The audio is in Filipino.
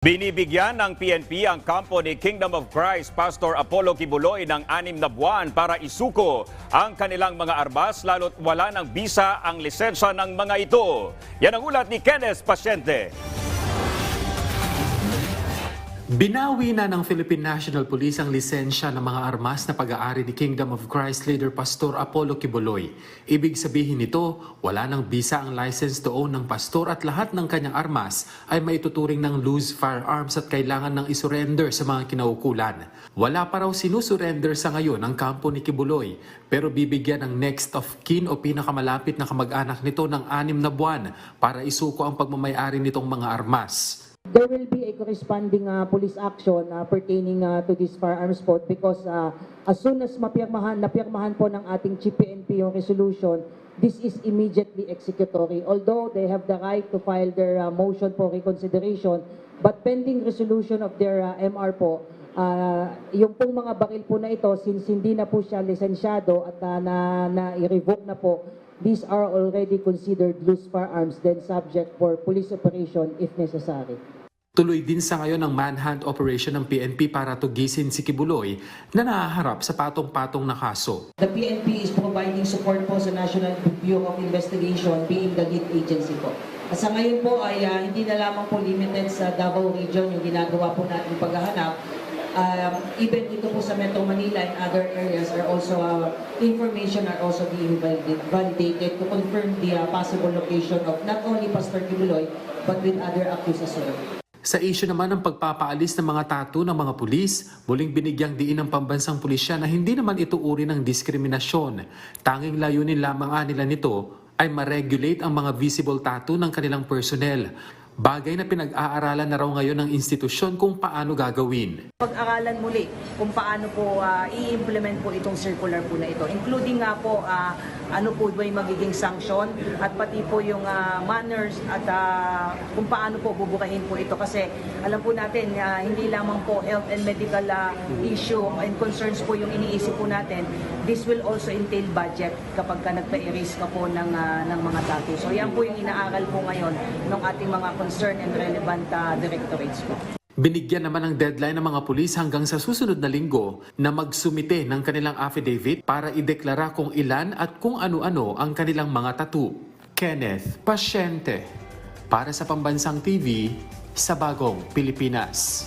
Binibigyan ng PNP ang kampo ni Kingdom of Christ Pastor Apollo Kibuloy ng anim na buwan para isuko ang kanilang mga armas lalo't wala ng bisa ang lisensya ng mga ito. Yan ang ulat ni Kenneth Pasyente. Binawi na ng Philippine National Police ang lisensya ng mga armas na pag-aari ni Kingdom of Christ leader Pastor Apollo Kibuloy. Ibig sabihin nito, wala ng bisa ang license to own ng pastor at lahat ng kanyang armas ay maituturing ng loose firearms at kailangan ng isurrender sa mga kinaukulan. Wala pa raw sinusurrender sa ngayon ang kampo ni Kibuloy pero bibigyan ng next of kin o pinakamalapit na kamag-anak nito ng anim na buwan para isuko ang pagmamayari nitong mga armas. There will be a corresponding uh, police action uh, pertaining uh, to this firearms vote because uh, as soon as mapirmahan, napirmahan po ng ating Chief PNP yung resolution, this is immediately executory. Although they have the right to file their uh, motion for reconsideration, but pending resolution of their uh, MR po, uh, yung pong mga baril po na ito, since hindi na po siya lisensyado at uh, na, na i-revoke na po, these are already considered loose firearms then subject for police operation if necessary. Tuloy din sa ngayon ang manhunt operation ng PNP para tugisin si Kibuloy na nahaharap sa patong-patong na kaso. The PNP is providing support po sa National Bureau of Investigation being the lead agency po. At sa ngayon po ay ah, hindi na lamang po limited sa Davao Region yung ginagawa po natin paghahanap. Um, even dito po sa Metro Manila and other areas are also uh, information are also being valid- validated to confirm the uh, possible location of not only Pastor Kibuloy but with other accused as well. Sa issue naman ng pagpapaalis ng mga tattoo ng mga pulis, muling binigyang diin ng pambansang pulisya na hindi naman ito uri ng diskriminasyon. Tanging layunin lamang nila nito ay ma-regulate ang mga visible tattoo ng kanilang personnel. Bagay na pinag-aaralan na raw ngayon ng institusyon kung paano gagawin. pag-aralan muli kung paano po ah, i-implement po itong circular po na ito. Including nga po ah, ano po ba yung magiging sanction at pati po yung ah, manners at ah, kung paano po bubukahin po ito. Kasi alam po natin, ah, hindi lamang po health and medical ah, issue and concerns po yung iniisip po natin. This will also entail budget kapag ka nagpa-erase ka po ng, ah, ng mga tattoo. So yan po yung inaaral po ngayon ng ating mga concern and relevant ah, directorates po. Binigyan naman ng deadline ng mga pulis hanggang sa susunod na linggo na magsumite ng kanilang affidavit para ideklara kung ilan at kung ano-ano ang kanilang mga tattoo. Kenneth Pasyente para sa Pambansang TV sa Bagong Pilipinas.